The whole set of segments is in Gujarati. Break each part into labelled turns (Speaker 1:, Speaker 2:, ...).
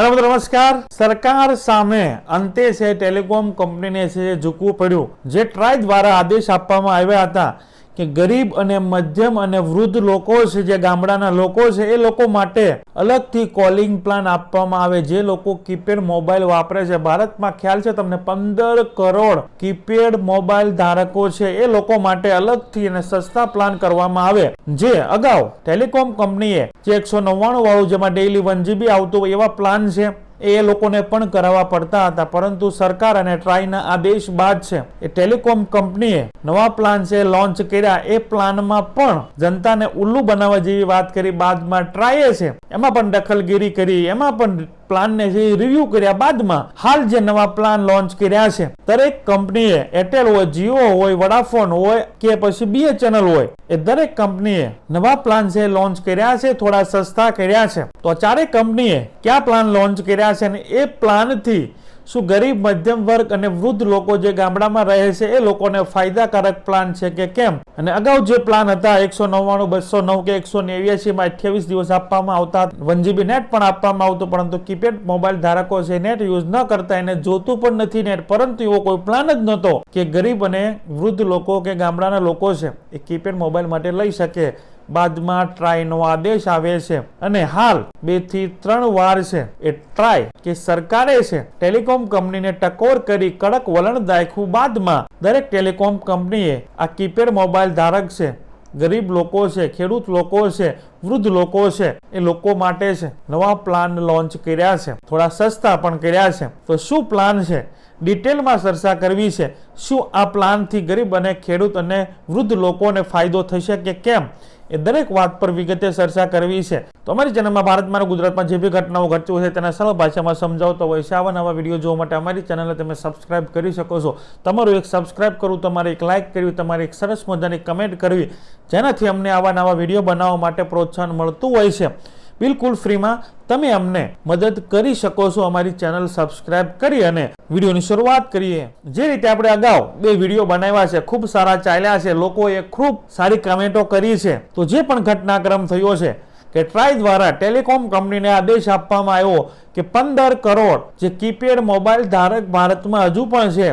Speaker 1: હેલો નમસ્કાર. સરકાર સામે અંતે છે ટેલિકોમ કંપનીને છે ઝૂકવું પડ્યું. જે ટ્રાય દ્વારા આદેશ આપવામાં આવ્યા હતા. કે ગરીબ અને મધ્યમ અને વૃદ્ધ લોકો છે, જે ગામડાના લોકો છે, એ લોકો માટે અલગથી કોલિંગ પ્લાન આપવામાં આવે. જે લોકો કીપેડ મોબાઈલ વાપરે છે. ભારતમાં ખ્યાલ છે તમને, પંદર કરોડ કીપેડ મોબાઈલ ધારકો છે. એ લોકો માટે અલગથી અને સસ્તા પ્લાન કરવામાં આવે. જે અગાઉ ટેલિકોમ કંપનીએ જે એકસો નવ્વાણું વાળું, જેમાં ડેઇલી વન જીબી આવતું એવા પ્લાન છે. એ લોકોને પણ કરાવવા પડતા હતા. પરંતુ સરકાર અને ટ્રાયના આદેશ બાદ છે. એ ટેલિકોમ કંપનીએ નવા પ્લાન છે લોન્ચ કર્યા. એ પ્લાનમાં પણ જનતાને ઉલ્લુ બનાવવા જેવી વાત કરી. બાદમાં ટ્રાયે છે. એમાં પણ દખલગીરી કરી. એમાં પણ પ્લાનને જે રિવ્યુ કર્યા બાદમાં હાલ જે નવા પ્લાન લોન્ચ કર્યા છે, દરેક કંપનીએ એરટેલ હોય જીઓ હોય વડાફોન હોય કે પછી બીએચએનએલ હોય, એ દરેક કંપનીએ નવા પ્લાન છે લોન્ચ કર્યા છે, થોડા સસ્તા કર્યા છે. તો ચારેય કંપનીએ કયા પ્લાન લોન્ચ કર્યા છે અને એ પ્લાનથી શું ગરીબ, મધ્યમ વર્ગ અને વૃદ્ધ લોકો જે ગામડામાં રહે છે, એ લોકોને ફાયદાકારક પ્લાન છે કે કેમ? અને અગાઉ જે પ્લાન હતા, એકસો નવ્વાણું, બસો નવ કે એકસો નેવ્યાસી માં અઠ્યાવીસ દિવસ આપવામાં આવતા વન જીબી નેટ પણ આપવામાં આવતું, પરંતુ કીપેડ મોબાઈલ ધારકો છે નેટ યુઝ ન કરતા, એને જોતું પણ નથી નેટ. પરંતુ એવો કોઈ પ્લાન જ નહોતો કે ગરીબ અને વૃદ્ધ લોકો કે ગામડાના લોકો છે, એ કીપેડ મોબાઈલ માટે લઈ શકે. બાદમાં ટ્રાયનો આદેશ આવે છે અને હાલ બેથી ત્રણ વાર છે એ ટ્રાય કે સરકારે છે ટેલિકોમ કંપનીને ટકોર કરી કડક વલણ દાખવું બાદમાં દરેક ટેલિકોમ કંપનીએ આ કીપેડ મોબાઈલ ધારક છે, ગરીબ લોકો છે, ખેડૂત લોકો છે, વૃદ્ધ લોકો છે, એ લોકો માટે છે. નવા પ્લાન લોન્ચ કર્યા છે, થોડા સસ્તા પણ કર્યા છે. તો શું પ્લાન છે? ડિટેલમાં ચર્ચા કરવી છે, શું આ પ્લાનથી ગરીબ અને ખેડૂત અને વૃદ્ધ લોકોને ફાયદો થશે કે કેમ? એ દરેક વાત પર વિગતે ચર્ચા કરવી છે. તો અમારી ચેનલમાં ભારતમાં ગુજરાતમાં જે બી ઘટનાઓ ઘટતી છે, તેના સરળ ભાષામાં સમજાવતો હોય છે. આવા નવા વીડિયો જોવા માટે અમારી ચેનલને તમે સબસ્ક્રાઇબ કરી શકો છો. તમારું એક સબસ્ક્રાઇબ કરવું, તમારે એક લાઇક કરવી, તમારે એક સરસ મજાની કમેન્ટ કરવી, જેનાથી અમને આવા નવા વીડિયો બનાવવા માટે પ્રોત્સાહન મળતું હોય છે. બિલકુલ ફ્રીમાં તમે અમને મદદ કરી શકો છો. અમારી ચેનલ સબસ્ક્રાઇબ કરી અને વિડીયોની શરૂઆત કરીએ. જે રીતે આપણે અગાઉ બે વીડિયો બનાવ્યા છે, ખૂબ સારા ચાલ્યા છે. લોકોએ ખૂબ સારી કમેન્ટો કરી છે. તો જે પણ ઘટનાક્રમ થયો છે કે ટ્રાય દ્વારા ટેલિકોમ કંપનીને આદેશ આપવામાં આવ્યો કે પંદર કરોડ જે કીપેડ મોબાઈલ ધારક ભારતમાં હજુ પણ છે,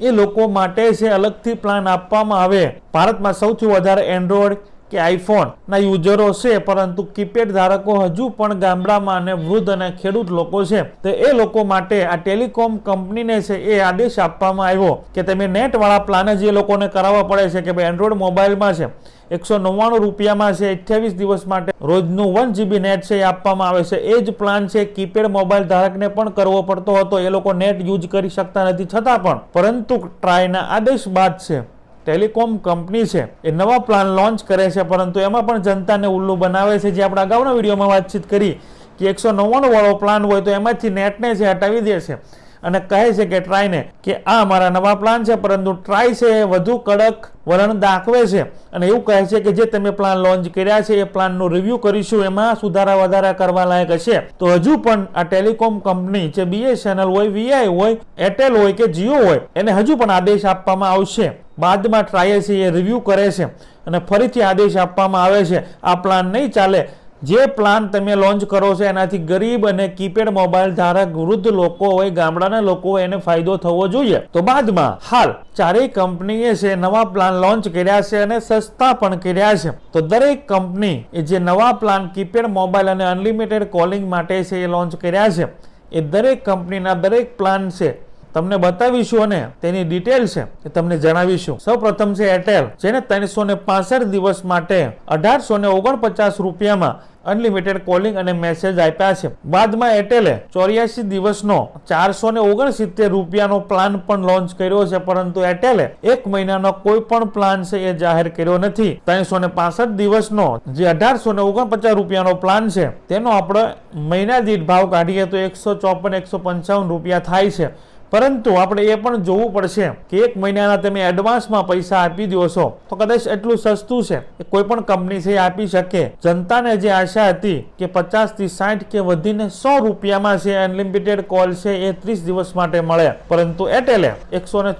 Speaker 1: એ લોકો માટે છે, અલગથી પ્લાન આપવામાં આવે. ભારતમાં સૌથી વધારે એન્ડ્રોઈડ કે આઈફોનના યુઝરો છે, પરંતુ કીપેડ ધારકો હજુ પણ ગામડામાં અને વૃદ્ધ અને ખેડૂત લોકો છે. તો એ લોકો માટે આ ટેલિકોમ કંપનીને છે એ આદેશ આપવામાં આવ્યો કે તમે નેટવાળા પ્લાન જ એ લોકોને કરાવવા પડે છે કે ભાઈ એન્ડ્રોઈડ મોબાઈલમાં છે, એકસો નવ્વાણું રૂપિયામાં છે, અઠ્યાવીસ દિવસ માટે રોજનું વન જીબી નેટ છે એ આપવામાં આવે છે. એ જ પ્લાન છે કીપેડ મોબાઈલ ધારકને પણ કરવો પડતો હતો. એ લોકો નેટ યુઝ કરી શકતા નથી છતાં પણ. પરંતુ ટ્રાયના આદેશ બાદ છે. ટેલિકોમ કંપની છે, એ નવા પ્લાન લોન્ચ કરે છે, પરંતુ એમાં પણ જનતાને ઉલ્લુ બનાવે છે. જે આપણે અગાઉના વિડીયોમાં વાતચીત કરી કે એકસો નવ્વાણું વાળો પ્લાન હોય તો એમાંથી નેટને છે હટાવી દે છે અને કહે છે કે ટ્રાયને કે આ અમારા નવા પ્લાન છે, પરંતુ ટ્રાય છે એ વધુ કડક વલણ દાખવે છે. અને એવું કહે છે કે જે તમે પ્લાન લોન્ચ કર્યા છે, એ પ્લાનનું રિવ્યૂ કરીશું, એમાં સુધારા વધારા કરવા લાયક હશે. તો હજુ પણ આ ટેલિકોમ કંપની જે બીએસએનએલ હોય વીઆઈ હોય એરટેલ હોય કે જીઓ હોય, એને હજુ પણ આદેશ આપવામાં આવશે. બાદમાં ટ્રાય છે એ રિવ્યૂ કરે છે. અને ફરીથી આદેશ આપવામાં આવે છે. આ પ્લાન નહીં ચાલે. જે પ્લાન તમે લોન્ચ કરો છો એનાથી ગરીબ અને કીપેડ મોબાઈલ ધારક વૃદ્ધ લોકો હોય, ગામડાના લોકો હોય, એને ફાયદો થવો જોઈએ. તો બાદમાં હાલ ચારેય કંપનીએ છે નવા પ્લાન લોન્ચ કર્યા છે અને સસ્તા પણ કર્યા છે. તો દરેક કંપની એ જે નવા પ્લાન કીપેડ મોબાઈલ અને અનલિમિટેડ કોલિંગ માટે છે એ લોન્ચ કર્યા છે. એ દરેક કંપનીના દરેક પ્લાન છે તમને બતાવીશું અને તેની ડિટેલ છે એ તમને જણાવીશું. સૌ પ્રથમ છે એરટેલ જેને ત્રણસો ને પાસઠ દિવસ માટે અઢારસો ને ઓગણપચાસ રૂપિયામાં અનલિમિટેડ કોલિંગ અને મેસેજ આપ્યા છે. બાદમાં એરટેલે ચોર્યાસી દિવસનો ચારસો ને ઓગણસિત્તેર રૂપિયાનો પ્લાન પણ લોન્ચ કર્યો છે, પરંતુ એરટેલે એક મહિનાનો કોઈ પણ પ્લાન છે એ જાહેર કર્યો નથી. ત્રણસો ને પાસઠ દિવસનો જે અઢારસો ને ઓગણપચાસ રૂપિયાનો પ્લાન છે, તેનો આપણે મહિના દીઠ ભાવ કાઢીએ તો એકસો ચોપન, એકસો પંચાવન રૂપિયા થાય છે. પરંતુ આપણે એ પણ જોવું પડશે કે એક મહિનાના તમે એડવાન્સમાં પૈસા આપી દો છો, તો કદાચ એટલું સસ્તું છે કે કોઈ પણ કંપની છે આપી શકે. જનતાને જે આશા હતી કે પચાસથી સાઠ કે વધીને સો રૂપિયામાં છે અનલિમિટેડ કોલ છે એ ત્રીસ દિવસ માટે મળે. પરંતુ એટેલે એકસો ને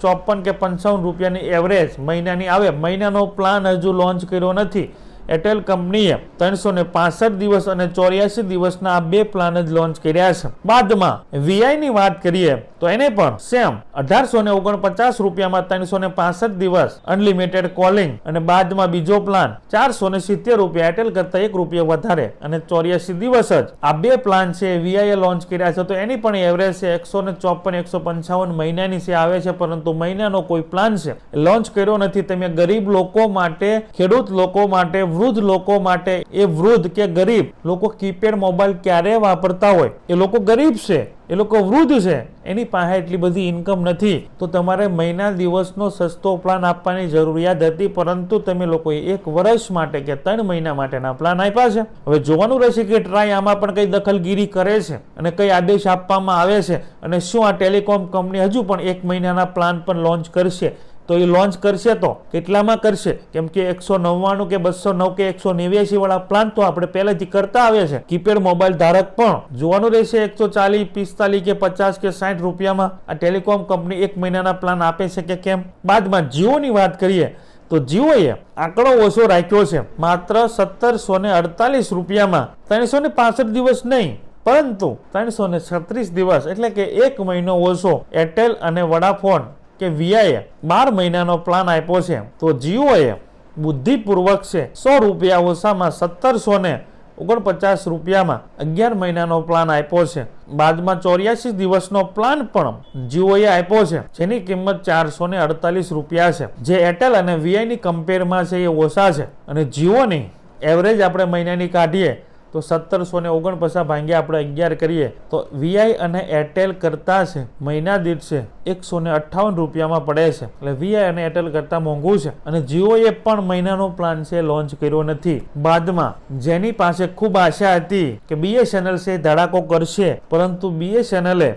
Speaker 1: કે પંચાવન રૂપિયાની એવરેજ મહિનાની આવે. મહિનાનો પ્લાન હજુ લોન્ચ કર્યો નથી. એરટેલ કંપનીએ ત્રણસો ને પાસઠ દિવસ અને ચોર્યાસી દિવસના આ બે પ્લાન જ લોન્ચ કર્યા છે. બાદમાં વીઆઈ ની વાત કરીએ તો એને પણ સેમ અઢારસો ને ઓગણપચાસ રૂપિયામાં ત્રણસો ને પાસઠ દિવસ અનલિમિટેડ કોલિંગ અને બાદમાં બીજો પ્લાન ચારસો ને સિત્તેર રૂપિયા એરટેલ કરતા એક રૂપિયા વધારે અને ચોર્યાસી દિવસ જ આ બે પ્લાન છે વીઆઈએ લોન્ચ કર્યા છે. તો એની પણ એવરેજ છે એકસો ને ચોપન એકસો પંચાવન મહિનાની છે, આવે છે, પરંતુ મહિનાનો કોઈ પ્લાન છે લોન્ચ કર્યો નથી. તમે ગરીબ લોકો માટે, ખેડૂત લોકો માટે વૃદ્ધ લોકો માટે એ વૃદ્ધ કે ગરીબ લોકો કીપેડ મોબાઈલ ક્યારે વાપરતા હોય? એ લોકો ગરીબ છે, એ લોકો વૃદ્ધ છે, એની પાસે એટલી બધી ઇન્કમ નથી. તો તમારે મહિના દિવસનો સસ્તો પ્લાન આપવાની જરૂરિયાત હતી, પરંતુ તમે લોકોએ એક વર્ષ માટે કે ત્રણ મહિના માટેના પ્લાન આપ્યા છે. હવે જોવાનું રહેશે કે ટ્રાય આમાં પણ કઈ દખલગીરી કરે છે અને કઈ આદેશ આપવામાં આવે છે અને શું આ ટેલિકોમ કંપની હજુ પણ એક મહિનાના પ્લાન પણ લોન્ચ કરશે. તો એ લોન્ચ કરશે તો? કેટલામાં કરશે? કેમ કે એકસો નવ્વાણું કે બસો નવ કે એકસો નેવ્યાસી વાળા પ્લાન તો આપણે પહેલેથી કરતા આવ્યા છે. કીપેડ મોબાઈલ ધારક પણ જોવાનું રહેશે એકસો ચાલીસ, પિસ્તાલીસ કે પચાસ કે સાઠ રૂપિયામાં. આ ટેલિકોમ કંપની એક મહિનાના પ્લાન આપે છે કે કેમ? બાદમાં જીઓની વાત કરીએ, તો જીઓએ આંકડો ઓછો રાખ્યો છે. માત્ર સત્તરસો ને અડતાલીસ રૂપિયામાં. ત્રણસો ને પાસઠ દિવસ નહીં, પરંતુ ત્રણસો ને છત્રીસ દિવસ, એટલે કે એક મહિનો ઓછો એરટેલ અને વડાફોન કે વીઆઈએ બાર મહિનાનો પ્લાન આપ્યો છે. તો જીઓએ બુદ્ધિપૂર્વક છે, સો રૂપિયા ઓછામાં સત્તરસો ને ઓગણપચાસ રૂપિયામાં અગિયાર મહિનાનો પ્લાન આપ્યો છે. બાદમાં ચોર્યાસી દિવસનો પ્લાન પણ જીઓએ આપ્યો છે, જેની કિંમત ચારસો ને અડતાલીસ રૂપિયા છે. જે એરટેલ અને વીઆઈની કમ્પેરમાં છે એ ઓછા છે. અને જીઓની એવરેજ આપણે મહિનાની કાઢીએ તો સત્તરસો ને ઓગણપચાસ ભાંગ્યા આપણે અગિયાર કરીએ. તો વીઆઈ અને એરટેલ કરતા છે, મહિના દીઠ છે, એકસો ને અઠ્ઠાવન રૂપિયામાં પડે છે. એટલે વીઆઈ અને એરટેલ કરતા મોંઘું છે. અને જીઓએ પણ મહિનાનો પ્લાન છે, લોન્ચ કર્યો નથી. બાદમાં જેની પાસે ખૂબ આશા હતી કે બીએસએનએલ છે ધડાકો કરશે, પરંતુ બીએસએનએલે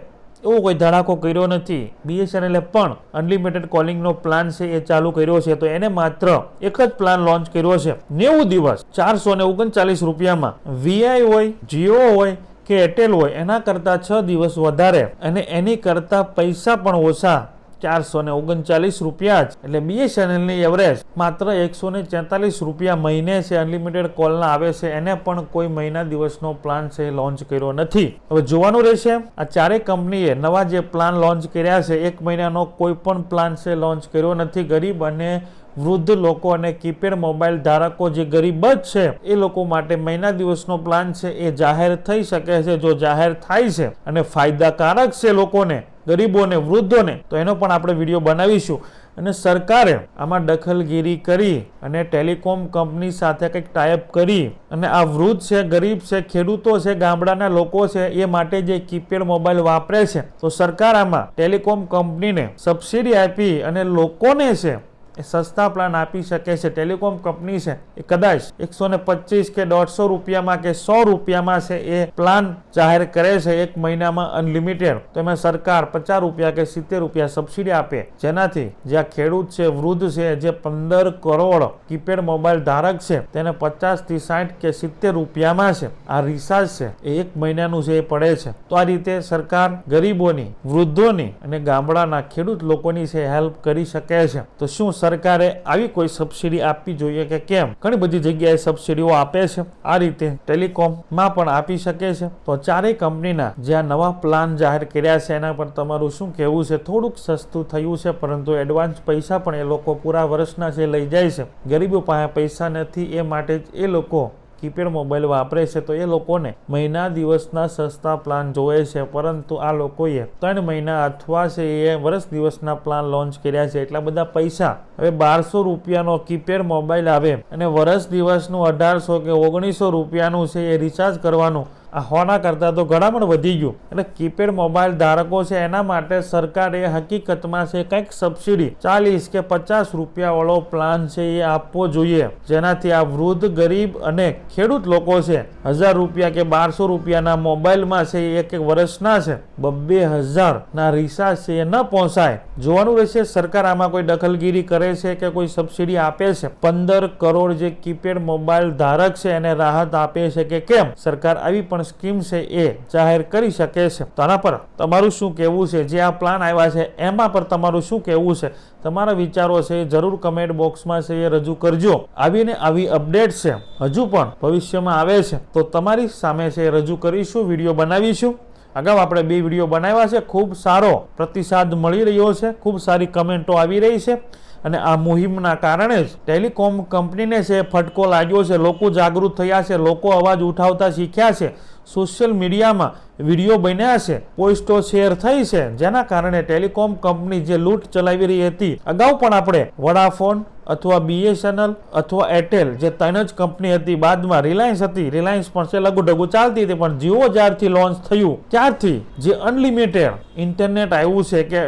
Speaker 1: એવો કોઈ ધડાકો કર્યો નથી. બીએસએનએલે પણ અનલિમિટેડ કોલિંગનો પ્લાન છે એ ચાલુ કર્યો છે. તો એને માત્ર એક જ પ્લાન લોન્ચ કર્યો છે. નેવું દિવસ, ચારસો ને ઓગણચાલીસ રૂપિયામાં. વીઆઈ હોય જીઓ હોય કે એરટેલ હોય, એના કરતાં છ દિવસ વધારે. અને એની કરતાં પૈસા પણ ઓછા. ચારસો ને ઓગણચાલીસ રૂપિયા જ. એટલે બીએસએનએલની એવરેજ માત્ર એકસો ને તેતાલીસ રૂપિયા મહિને છે અનલિમિટેડ કોલના આવે છે. એને પણ કોઈ મહિના દિવસનો પ્લાન છે લોન્ચ કર્યો નથી. હવે જોવાનું રહેશે, આ ચારેય કંપનીએ નવા જે પ્લાન લોન્ચ કર્યા છે, એક મહિનાનો કોઈ પણ પ્લાન છે લોન્ચ કર્યો નથી. ગરીબ અને વૃદ્ધ લોકો અને કીપેડ મોબાઈલ ધારકો જે ગરીબ જ છે, એ લોકો માટે મહિના દિવસનો પ્લાન છે, એ જાહેર થઈ શકે છે, જો જાહેર થાય છે અને ફાયદાકારક છે લોકોને, ગરીબોને, વૃદ્ધોને, તો એનો પણ આપણે વીડિયો બનાવીશું. અને સરકારે આમાં દખલગીરી કરી અને ટેલિકોમ કંપની સાથે કંઈક ટાઈપ કરી અને આ વૃદ્ધ છે, ગરીબ છે, ખેડૂતો છે, ગામડાના લોકો છે, એ માટે જે કીપેડ મોબાઈલ વાપરે છે, તો સરકાર આમાં ટેલિકોમ કંપનીને સબસિડી આપી અને લોકોને છે એ સસ્તા પ્લાન આપી શકે છે. ટેલિકોમ કંપની છે. એ કદાચ એકસો ને પચીસ કે દોઢસો રૂપિયામાં કે સો રૂપિયામાં છે એ પ્લાન જાહેર કરે છે એક મહિનામાં અનલિમિટેડ. તો એમાં સરકાર પચાસ રૂપિયા કે સિત્તેર રૂપિયા સબસિડી આપે. જેનાથી જે આ ખેડૂત છે, વૃદ્ધ છે, જે પંદર કરોડ કીપેડ મોબાઈલ ધારક છે, તેને પચાસથી સાઠ કે સિત્તેર રૂપિયામાં છે. આ રિચાર્જ છે એ એક મહિનાનું છે એ પડે છે. તો આ રીતે સરકાર ગરીબોની, વૃદ્ધોની અને ગામડાના ખેડૂત લોકોની છે હેલ્પ કરી શકે છે. તો શું સરકારે આવી કોઈ સબસિડી આપવી જોઈએ કે કેમ? ઘણી બધી જગ્યાએ સબસિડીઓ આપે છે. આ રીતે ટેલિકોમમાં પણ આપી શકે છે. તો ચારેય કંપનીના જે આ નવા પ્લાન જાહેર કર્યા છે, એના પર તમારું શું કહેવું છે? થોડુંક સસ્તું થયું છે, પરંતુ એડવાન્સ પૈસા પણ એ લોકો પૂરા વર્ષના છે, લઈ જાય છે. ગરીબો પાસે પૈસા નથી, એ માટે જ એ લોકો કીપેડ મોબાઈલ વાપરે છે તો એ લોકોને મહિના દિવસના સસ્તા પ્લાન જોવે છે. પરંતુ આ લોકોએ ત્રણ મહિના અથવા છે એ વર્ષ દિવસના પ્લાન લોન્ચ કર્યા છે. એટલા બધા પૈસા હવે બારસો રૂપિયાનો કીપેડ મોબાઈલ આવે અને વર્ષ દિવસનું અઢારસો કે ઓગણીસો રૂપિયાનું છે એ રિચાર્જ કરવાનું હોના કરતાં તો ઘણા વધી ગયું. એટલે કીપેડ મોબાઈલ ધારકો છે, એના માટે સરકારે હકીકતમાં છે, કંઈક સબસિડી ચાલીસ કે પચાસ રૂપિયાવાળો પ્લાન છે, એ આપવો જોઈએ. જેનાથી આ વૃદ્ધ, ગરીબ અને ખેડૂત લોકો છે, હજાર રૂપિયા કે બારસો રૂપિયાના મોબાઈલમાં છે એક એક વર્ષના છે, બબ્બે હજારના રિસાર્જ છે, એ ન પહોંચાય. જોવાનું રહેશે, સરકાર આમાં કોઈ દખલગીરી કરે છે કે કોઈ સબસિડી આપે છે? પંદર કરોડ જે કીપેડ મોબાઈલ ધારક છે, એને રાહત આપે છે કે કેમ? સરકાર આવી પણ પણ સ્કીમ છે એ જાહેર કરી શકે છે. તો આના પર તમારું શું કહેવું છે? જે આ પ્લાન આવ્યા છે, એમાં પર તમારું શું કહેવું છે? તમારા વિચારો છે, જરૂર કમેન્ટ બોક્સમાં છે એ રજૂ કરજો. આવીને આવી અપડેટ છે. હજુ પણ ભવિષ્યમાં આવે છે. તો તમારી સામે છે રજૂ કરીશું વીડિયો બનાવીશું. અગાઉ આપણે બે વીડિયો બનાવ્યા છે. ખૂબ સારો પ્રતિસાદ મળી રહ્યો છે. ખૂબ સારી કમેન્ટો આવી રહી છે. અને આ મુહિમના કારણે જ ટેલિકોમ કંપનીને છે ફટકો લાગ્યો છે, લોકો જાગૃત થયા છે, લોકો અવાજ ઉઠાવતા શીખ્યા છે, સોશિયલ મીડિયામાં વીડિયો બન્યા છે, પોસ્ટો શેર થઈ છે, જેના કારણે ટેલિકોમ કંપની જે લૂંટ ચલાવી રહી હતી, અગાઉ પણ આપણે વડાફોન અથવા બીએસએનએલ અથવા એરટેલ જે ત્રણ જ કંપની હતી, બાદમાં રિલાયન્સ હતી, રિલાયન્સ પણ છે લઘુ ડગુ ચાલતી હતી, પણ જીઓ જ્યારથી લોન્ચ થયું, ત્યારથી જે અનલિમિટેડ ઇન્ટરનેટ આવ્યું છે કે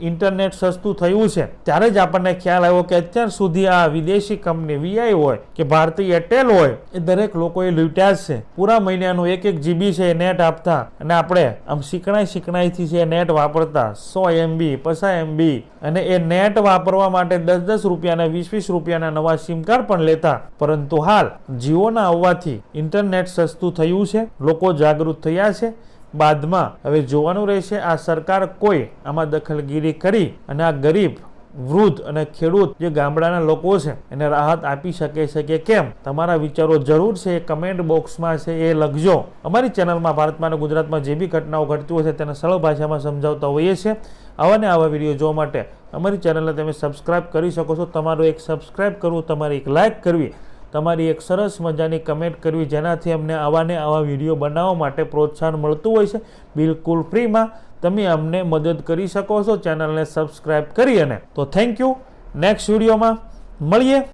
Speaker 1: ઇન્ટરનેટ સસ્તું થયું છે, ત્યારે જ આપણને ખ્યાલ આવ્યો કે અત્યાર સુધી આ વિદેશી કંપની વીઆઈ હોય કે ભારતીય એરટેલ હોય, એ દરેક લોકોએ લૂંટ્યા જ છે. પૂરા મહિનાનું એક એક જીબી છે નેટ આપતા અને આપણે આમ શીકણાઈ શીકણાઈથી છે નેટ વાપરતા, સો એમબી પચાસ એમબી અને એ નેટ વાપરવા માટે દસ દસ રૂપિયાના, વીસ વીસ રૂપિયાના નવા સિમ કાર્ડ પણ લેતા. પરંતુ હાલ જીઓના આવવાથી ઇન્ટરનેટ સસ્તું થયું છે, લોકો જાગૃત થયા છે બાદમાં હવે જોવાનું રહેશે, આ સરકાર કોઈ આમાં દખલગીરી કરી અને આ ગરીબ, વૃદ્ધ અને ખેડૂત જે ગામડાના લોકો છે, એને રાહત આપી શકે છે કે કેમ? તમારા વિચારો જરૂર છે કમેન્ટ બોક્સમાં છે, એ લખજો. અમારી ચેનલમાં ભારતમાં અને ગુજરાતમાં જે બી ઘટનાઓ ઘટતી હોય છે, તેને સરળ ભાષામાં સમજાવતા હોઈએ છીએ. આવા ને આવા વીડિયો જોવા માટે અમારી ચેનલને તમે સબસ્ક્રાઇબ કરી શકો છો. તમારું એક સબસ્ક્રાઇબ કરવું, તમારી એક લાઇક કરવી. તમારી એક સરસ મજાની કમેન્ટ કરવી જેનાથી અમને આવા ને આવા વીડિયો બનાવવા માટે પ્રોત્સાહન મળતું હોય છે. બિલકુલ ફ્રીમાં તમે અમને મદદ કરી શકો છો. ચેનલને સબસ્ક્રાઈબ કરી અને તો થેન્ક યુ. નેક્સ્ટ વિડીયોમાં મળીએ.